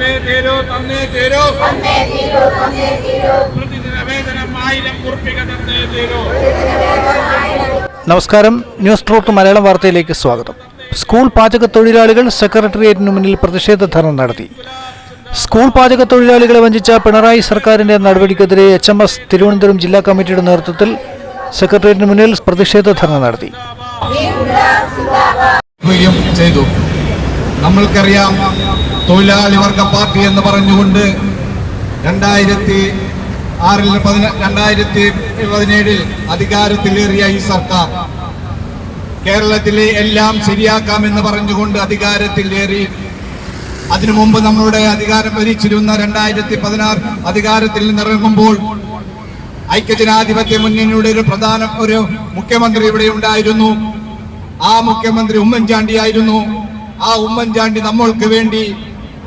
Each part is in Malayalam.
തീരൂ തന്നേ തീരൂ. ആയിരം കുറിപ്പിക തന്നേ തീരൂ. നമസ്കാരം. ന്യൂസ് ട്രൂട്ട് മലയാളം വാർത്തയിലേക്ക് സ്വാഗതം. സ്കൂൾ പാചക തൊഴിലാളികൾ സെക്രട്ടേറിയറ്റിനു മുന്നിൽ പ്രതിഷേധ ധർണ നടത്തി. സ്കൂൾ പാചക തൊഴിലാളികളെ വഞ്ചിച്ച പിണറായി സർക്കാരിന്റെ നടപടിക്കെതിരെ എച്ച് എം എസ് തിരുവനന്തപുരം ജില്ലാ കമ്മിറ്റിയുടെ നേതൃത്വത്തിൽ സെക്രട്ടേറിയറ്റിന് മുന്നിൽ പ്രതിഷേധ ധർണ നടത്തി. ചെയ്തു. നമ്മൾക്കറിയാം തൊഴിലാളി വർഗ പാർട്ടി എന്ന് പറഞ്ഞുകൊണ്ട് രണ്ടായിരത്തി ആറിൽ രണ്ടായിരത്തി പതിനേഴിൽ അധികാരത്തിലേറിയ ഈ സർക്കാർ. കേരളത്തിലെ എല്ലാം ശരിയാക്കാം എന്ന് പറഞ്ഞുകൊണ്ട് അധികാരത്തിലേറി. അതിനു മുമ്പ് നമ്മളുടെ അധികാരം ഭരിച്ചിരുന്ന രണ്ടായിരത്തി പതിനാറ് അധികാരത്തിൽ നിന്നിറങ്ങുമ്പോൾ ഐക്യജനാധിപത്യ മുന്നണിയുടെ ഒരു പ്രധാന ഒരു മുഖ്യമന്ത്രി ഇവിടെ ഉണ്ടായിരുന്നു. ആ മുഖ്യമന്ത്രി ഉമ്മൻചാണ്ടിയായിരുന്നു ആ ഉമ്മൻചാണ്ടി നമ്മൾക്ക് വേണ്ടി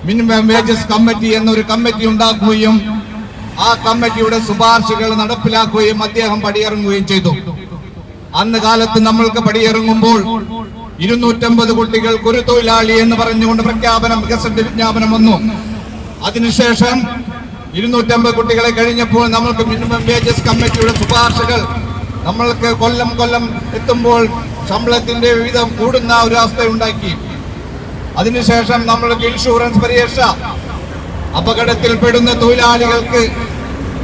മിനിമം വേജസ് കമ്മിറ്റി എന്നൊരു കമ്മിറ്റി ഉണ്ടാക്കുകയും ആ കമ്മിറ്റിയുടെ ശുപാർശകൾ നടപ്പിലാക്കുകയും അദ്ദേഹം പടിയിറങ്ങുകയും ചെയ്തു. അന്ന് കാലത്ത് നമ്മൾക്ക് പടിയിറങ്ങുമ്പോൾ ഇരുന്നൂറ്റമ്പത് കുട്ടികൾക്ക് ഒരു തൊഴിലാളി എന്ന് പറഞ്ഞുകൊണ്ട് പ്രഖ്യാപനം ഗസറ്റ് വിജ്ഞാപനം വന്നു. അതിനുശേഷം ഇരുന്നൂറ്റമ്പത് കുട്ടികളെ കഴിഞ്ഞപ്പോൾ നമ്മൾക്ക് മിനിമം വേജസ് കമ്മിറ്റിയുടെ ശുപാർശകൾ നമ്മൾക്ക് കൊല്ലം കൊല്ലം എത്തുമ്പോൾ ശമ്പളത്തിന്റെ വിവിധം കൂടുന്ന ഒരു അവസ്ഥ ഉണ്ടാക്കി അതിനുശേഷം നമ്മൾക്ക് ഇൻഷുറൻസ് പരിരക്ഷ. അപകടത്തിൽപ്പെടുന്ന തൊഴിലാളികൾക്ക്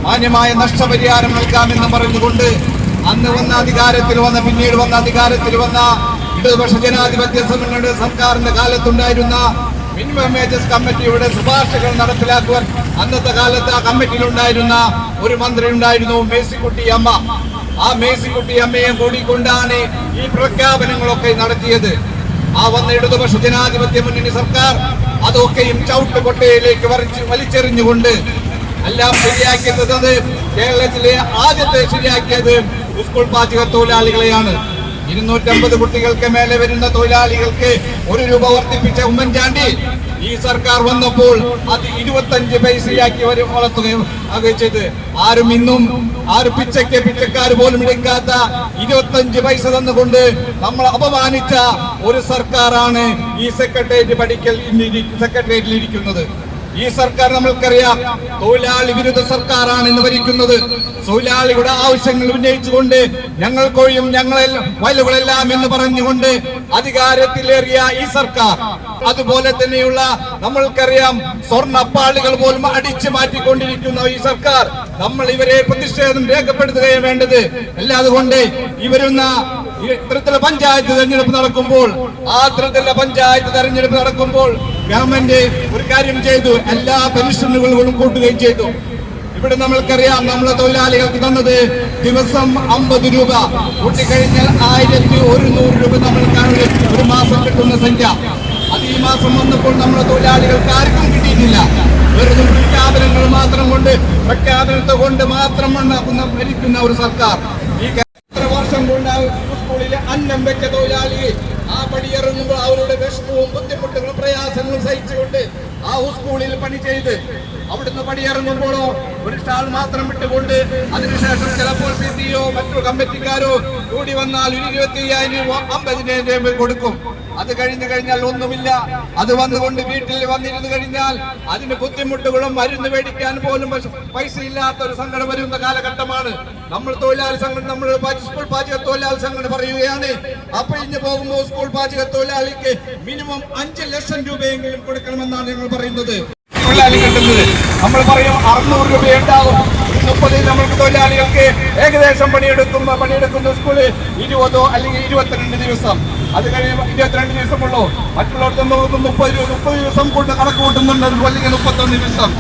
മാന്യമായ നഷ്ടപരിഹാരം നൽകാമെന്ന് പറഞ്ഞുകൊണ്ട് അന്ന് വന്ന അധികാരത്തിൽ വന്ന പിന്നീട് വന്ന അധികാരത്തിൽ വന്ന ഇടതുപക്ഷ ജനാധിപത്യ മുന്നണിയുടെ സർക്കാരിന്റെ കാലത്തുണ്ടായിരുന്ന മിനിമം വേജസ് കമ്മിറ്റിയുടെ ശുപാർശകൾ നടപ്പിലാക്കുവാൻ അന്നത്തെ കാലത്ത് ആ കമ്മിറ്റിയിലുണ്ടായിരുന്ന ഒരു മന്ത്രി ഉണ്ടായിരുന്നു മേസിക്കുട്ടി അമ്മ. ആ മേസിക്കുട്ടി അമ്മയെ കൂടിക്കൊണ്ടാണ് ഈ പ്രഖ്യാപനങ്ങളൊക്കെ നടത്തിയത്. ആ വന്ന ഇടതുപക്ഷ ജനാധിപത്യ മുന്നണി സർക്കാർ അതൊക്കെയും ചവിട്ടുകൊട്ടയിലേക്ക് വരച്ച് വലിച്ചെറിഞ്ഞുകൊണ്ട് എല്ലാം ശരിയാക്കിയത് കേരളത്തിലെ ആദ്യത്തെ ശരിയാക്കിയത് സ്കൂൾ പാചക തൊഴിലാളികളെയാണ്. ഇരുന്നൂറ്റമ്പത് കുട്ടികൾക്ക് മേലെ വരുന്ന തൊഴിലാളികൾക്ക് ഒരു രൂപ വർദ്ധിപ്പിച്ച ഉമ്മൻചാണ്ടി ഈ സർക്കാർ വന്നപ്പോൾ അത് ഇരുപത്തഞ്ച് പൈസയാക്കി വരും വളർത്തുകയും ചെയ്ത് ആരും ഇന്നും ആരും പിച്ചയ്ക്ക് പിച്ചക്കാർ പോലും എടുക്കാത്ത ഇരുപത്തഞ്ച് പൈസ തന്നുകൊണ്ട് നമ്മൾ അപമാനിച്ച ഒരു സർക്കാരാണ് ഈ സെക്രട്ടേറിയറ്റ് പഠിക്കൽ സെക്രട്ടേറിയറ്റിൽ ഇരിക്കുന്നത്. ഈ സർക്കാർ നമ്മൾക്കറിയാം. തൊഴിലാളി വിരുദ്ധ സർക്കാരാണ് ഇന്ന് ഭരിക്കുന്നത്. തൊഴിലാളിയുടെ ആവശ്യങ്ങൾ ഉന്നയിച്ചുകൊണ്ട് ഞങ്ങൾക്കൊഴിയും ഞങ്ങളെ വയലുകളെല്ലാം എന്ന് പറഞ്ഞുകൊണ്ട് അധികാരത്തിലേറിയ ഈ സർക്കാർ. അതുപോലെ തന്നെയുള്ള നമ്മൾക്കറിയാം സ്വർണപ്പാളികൾ പോലും അടിച്ചു മാറ്റിക്കൊണ്ടിരിക്കുന്ന ഈ സർക്കാർ. നമ്മൾ ഇവരെ പ്രതിഷേധം രേഖപ്പെടുത്തുകയാണ് വേണ്ടത്. അല്ലാതെ കൊണ്ട് ഇവരുന്ന ഈ ത്രിതല പഞ്ചായത്ത് തെരഞ്ഞെടുപ്പ് നടക്കുമ്പോൾ ആ ത്രിതല പഞ്ചായത്ത് തെരഞ്ഞെടുപ്പ് നടക്കുമ്പോൾ ഗവൺമെന്റ് ഒരു കാര്യം ചെയ്തു എല്ലാ പെൻഷനുകളും കൂട്ടുകയും ചെയ്തു. ഇവിടെ നമ്മൾക്കറിയാം നമ്മളെ തൊഴിലാളികൾക്ക് തന്നത് ദിവസം അമ്പത് രൂപ. കൂട്ടിക്കഴിഞ്ഞാൽ ആയിരത്തി ഒരുന്നൂറ് രൂപ നമ്മൾക്കാണ് ഒരു മാസം കിട്ടുന്ന സംഖ്യ. അത് ഈ മാസം വന്നപ്പോൾ നമ്മളെ തൊഴിലാളികൾക്ക് ആർക്കും കിട്ടിയിട്ടില്ല. വെറുതെ പ്രഖ്യാപനങ്ങൾ മാത്രം കൊണ്ട് പ്രഖ്യാപനത്തെ കൊണ്ട് മാത്രം ഭരിക്കുന്ന ഒരു സർക്കാർ. ഈ എത്ര വർഷം കൊണ്ട് സ്കൂളിലെ അന്നം വെച്ച തൊഴിലാളി ആ പടിയിറങ്ങുമ്പോൾ അവരുടെ വിഷമവും ബുദ്ധിമുട്ടുകളും പ്രയാസങ്ങളും സഹിച്ചുകൊണ്ട് ആ സ്കൂളിൽ പണി ചെയ്ത് അവിടുന്ന് പടിയിറങ്ങുമ്പോഴോ ഒരു സ്റ്റാൾ മാത്രം വിട്ടുകൊണ്ട് അതിനുശേഷം ചിലപ്പോൾ പി സിയോ മറ്റു കമ്മിറ്റിക്കാരോ കൂടി വന്നാൽ ഒരു ഇരുപത്തി അയ്യായിരം അമ്പതിനായിരം രൂപ കൊടുക്കും. അത് കഴിഞ്ഞു കഴിഞ്ഞാൽ ഒന്നുമില്ല. അത് വന്നുകൊണ്ട് വീട്ടിൽ വന്നിരുന്നു കഴിഞ്ഞാൽ അതിന് ബുദ്ധിമുട്ടുകളും മരുന്ന് മേടിക്കാൻ പോലും പൈസ- ഇല്ലാത്ത ഒരു സംഘടന വരുന്ന കാലഘട്ടമാണ്. നമ്മൾ തൊഴിലാളി സംഘടന നമ്മൾ സ്കൂൾ പാചക തൊഴിലാളി സംഘടന പറയുകയാണ് അപ്പൊ ഇഞ്ഞ് പോകുമ്പോൾ സ്കൂൾ പാചക തൊഴിലാളിക്ക് മിനിമം അഞ്ച് ലക്ഷം രൂപയെങ്കിലും കൊടുക്കണമെന്നാണ് ഞങ്ങൾ പറയുന്നത്. തൊഴിലാളി കിട്ടുന്നത് നമ്മൾ പറയും അറുന്നൂറ് രൂപ ഉണ്ടാകും മുപ്പതിൽ നമ്മൾക്ക് തൊഴിലാളികൾക്ക് ഏകദേശം പണിയെടുക്കുന്ന പണിയെടുക്കുന്ന സ്കൂളിൽ ഇരുപതോ അല്ലെങ്കിൽ ഇരുപത്തിരണ്ട് ദിവസം. അത് കഴിയുമ്പോൾ ഇരുപത്തിരണ്ട് ദിവസമുള്ളൂ. മറ്റുള്ളവർക്ക് മുപ്പത് മുപ്പത് ദിവസം കൊണ്ട് കണക്ക് കൂട്ടുന്നുണ്ട്. അല്ലെങ്കിൽ മുപ്പത്തൊന്ന് ദിവസം.